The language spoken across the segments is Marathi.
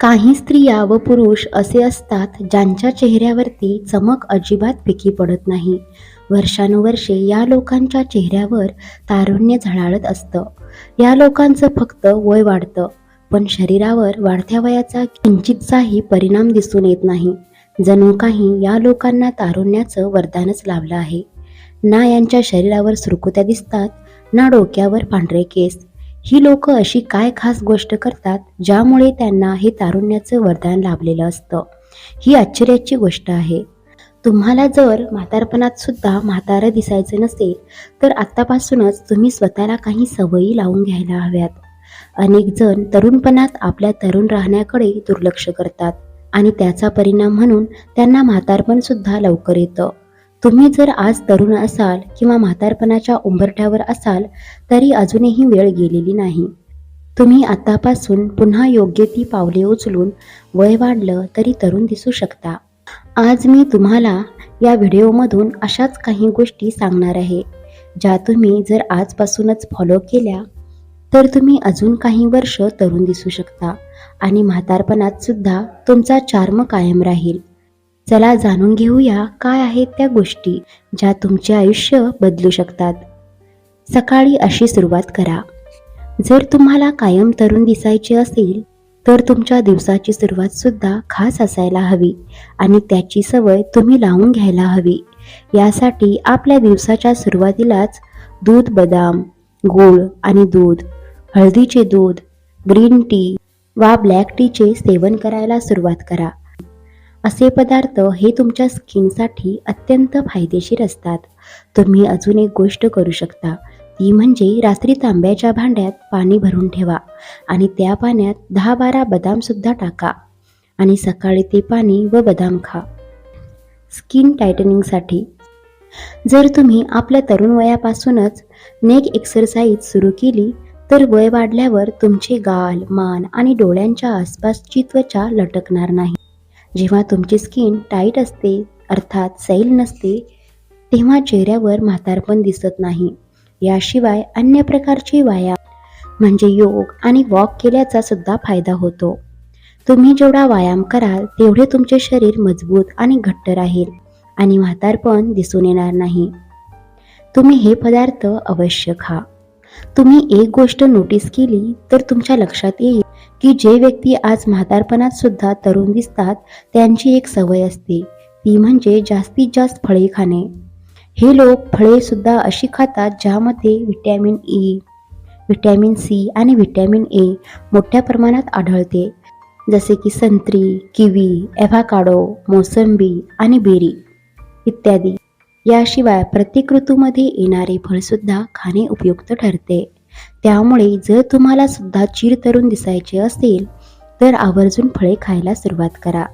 काही स्त्रिया व पुरुष असे असतात ज्यांच्या चेहऱ्यावरती चमक अजिबात फिकी पडत नाही. वर्षानुवर्षे या लोकांच्या चेहऱ्यावर तारुण्य झळाळत असतं. या लोकांचं फक्त वय वाढतं पण शरीरावर वाढत्या वयाचा किंचितचाही परिणाम दिसून येत नाही. जणू काही या लोकांना तारुण्याचं वरदानच लाभलं आहे. ना यांच्या शरीरावर सुरकुत्या दिसतात ना डोक्यावर पांढरे केस. ही लोक अशी काय खास गोष्ट करतात ज्यामुळे त्यांना हे तारुण्याचं वरदान लाभलेलं असतं? ही आश्चर्याची गोष्ट आहे. तुम्हाला जर म्हातारपणात सुद्धा म्हातारं दिसायचं नसेल तर आत्तापासूनच तुम्ही स्वतःला काही सवयी लावून घ्यायला हव्यात. अनेक जण तरुणपणात आपल्या तरुण राहण्याकडे दुर्लक्ष करतात आणि त्याचा परिणाम म्हणून त्यांना म्हातारपण सुद्धा लवकर येतं. तुम्ही जर आज तरुण असाल किंवा म्हातारपणाच्या उंबरठ्यावर असाल तरी अजूनही वेळ गेलेली नाही. तुम्ही आतापासून पुन्हा योग्य ती पावले उचलून वय वाढलं तरी तरुण दिसू शकता. आज मी तुम्हाला या व्हिडिओमधून अशाच काही गोष्टी सांगणार आहे ज्या तुम्ही जर आजपासूनच फॉलो केल्या तर तुम्ही अजून काही वर्ष तरुण दिसू शकता आणि म्हातारपणात सुद्धा तुमचा चार्म कायम राहील. चला जाणून घेऊया काय आहेत त्या गोष्टी ज्या तुमचे आयुष्य बदलू शकतात. सकाळी अशी सुरुवात करा. जर तुम्हाला कायम तरुण दिसायचे असेल तर तुमच्या दिवसाची सुरुवात सुद्धा खास असायला हवी आणि त्याची सवय तुम्ही लावून घ्यायला हवी. यासाठी आपल्या दिवसाच्या सुरुवातीलाच दूध बदाम गूळ आणि दूध हळदीचे दूध ग्रीन टी वा ब्लॅक टीचे सेवन करायला सुरुवात करा. असे पदार्थ हे तुमच्या स्किनसाठी अत्यंत फायदेशीर असतात. तुम्ही अजून एक गोष्ट करू शकता. ती म्हणजे रात्री तांब्याच्या भांड्यात पाणी भरून ठेवा आणि त्या पाण्यात दहा बारा बदामसुद्धा टाका आणि सकाळी ते पाणी व बदाम खा. स्किन टायटनिंगसाठी जर तुम्ही आपल्या तरुण वयापासूनच नेक एक्सरसाइज सुरू केली तर वय वाढल्यावर तुमचे गाल मान आणि डोळ्यांच्या आसपासची त्वचा लटकणार नाही. जेव्हा तुमची स्किन टाईट असते अर्थात सैल नसते तेव्हा चेहऱ्यावर म्हातारपण दिसत नाही. याशिवाय अन्य प्रकारचे व्यायाम म्हणजे योग आणि वॉक केल्याचा सुद्धा फायदा होतो. तुम्ही जेवढा व्यायाम कराल तेवढे तुमचे शरीर मजबूत आणि घट्ट राहील आणि म्हातारपण दिसून येणार नाही. तुम्ही हे पदार्थ अवश्य खा. तुम्ही एक गोष्ट नोटीस केली तर तुमच्या लक्षात येईल. की जे व्यक्ती आज म्हातारपणात सुद्धा तरुण दिसतात त्यांची एक सवय असते. ती म्हणजे जास्तीत जास्त फळे खाणे. हे लोक फळे सुद्धा अशी खातात ज्यामध्ये व्हिटॅमिन ई व्हिटॅमिन सी आणि व्हिटॅमिन ए मोठ्या प्रमाणात आढळते. जसे की संत्री किवी एव्हाकाडो मोसंबी आणि बेरी इत्यादी. याशिवाय प्रत्येक ऋतूमध्ये येणारे फळसुद्धा खाणे उपयुक्त ठरते. त्यामुळे जर तुम्हाला सुद्धा चिर तरुण दिसायचे असेल तर आवर्जून फळे खायला सुरुवात करा.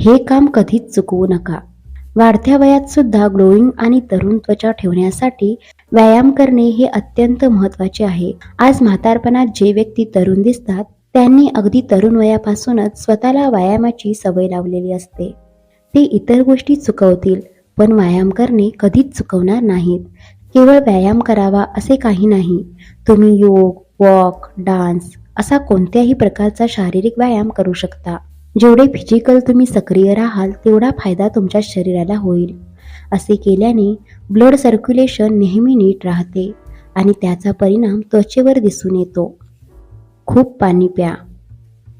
हे काम कधीच चुकवू नका. वाढत्या वयात सुद्धा ग्लोईंग आणि तरुण त्वचा ठेवण्यासाठी व्यायाम करणे हे अत्यंत महत्त्वाचे आहे. आज म्हातारपणात जे व्यक्ती तरुण दिसतात त्यांनी अगदी तरुण वयापासूनच स्वतःला व्यायामाची सवय लावलेली असते. ते इतर गोष्टी चुकवतील पण व्यायाम करणे कधीच चुकवणार नाहीत. केवळ व्यायाम करावा असे काही नाही. तुम्ही योग वॉक डान्स असा कोणत्याही प्रकारचा शारीरिक व्यायाम करू शकता. जेवढे फिजिकल तुम्ही सक्रिय राहाल तेवढा फायदा तुमच्या शरीराला होईल. असे केल्याने ब्लड सर्क्युलेशन नेहमी नीट राहते आणि त्याचा परिणाम त्वचेवर दिसून येतो. खूप पाणी प्या.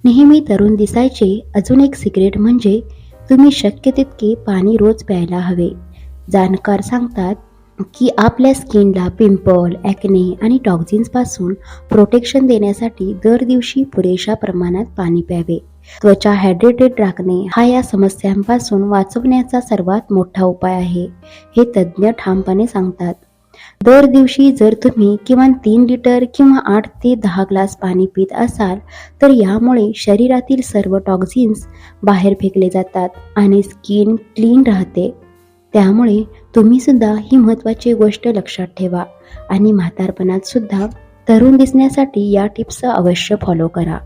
नेहमी तरुण दिसायचे अजून एक सिक्रेट म्हणजे तुम्ही शक्य तितके पाणी रोज प्यायला हवे. जाणकार सांगतात की आपल्या स्किनला पिंपल ॲक्ने आणि टॉक्झिन्सपासून प्रोटेक्शन देण्यासाठी दर दिवशी पुरेशा प्रमाणात पाणी प्यावे. त्वचा हायड्रेटेड राखणे हा या समस्यांपासून वाचवण्याचा सर्वात मोठा उपाय आहे हे तज्ज्ञ ठामपणे सांगतात. दर दिवशी जर तुम्ही किमान तीन लिटर किंवा आठ ते दहा ग्लास पाणी पित असाल तर यामुळे शरीरातील सर्व टॉक्झिन्स बाहेर फेकले जातात आणि स्किन क्लीन राहते. त्यामुळे तुम्हीसुद्धा ही महत्त्वाची गोष्ट लक्षात ठेवा आणि म्हातारपणात सुद्धा तरुण दिसण्यासाठी या टिप्स अवश्य फॉलो करा.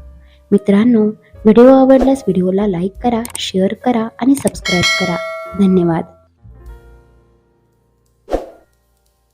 मित्रांनो व्हिडिओ आवडल्यास व्हिडिओला लाईक करा शेअर करा आणि सबस्क्राईब करा. धन्यवाद.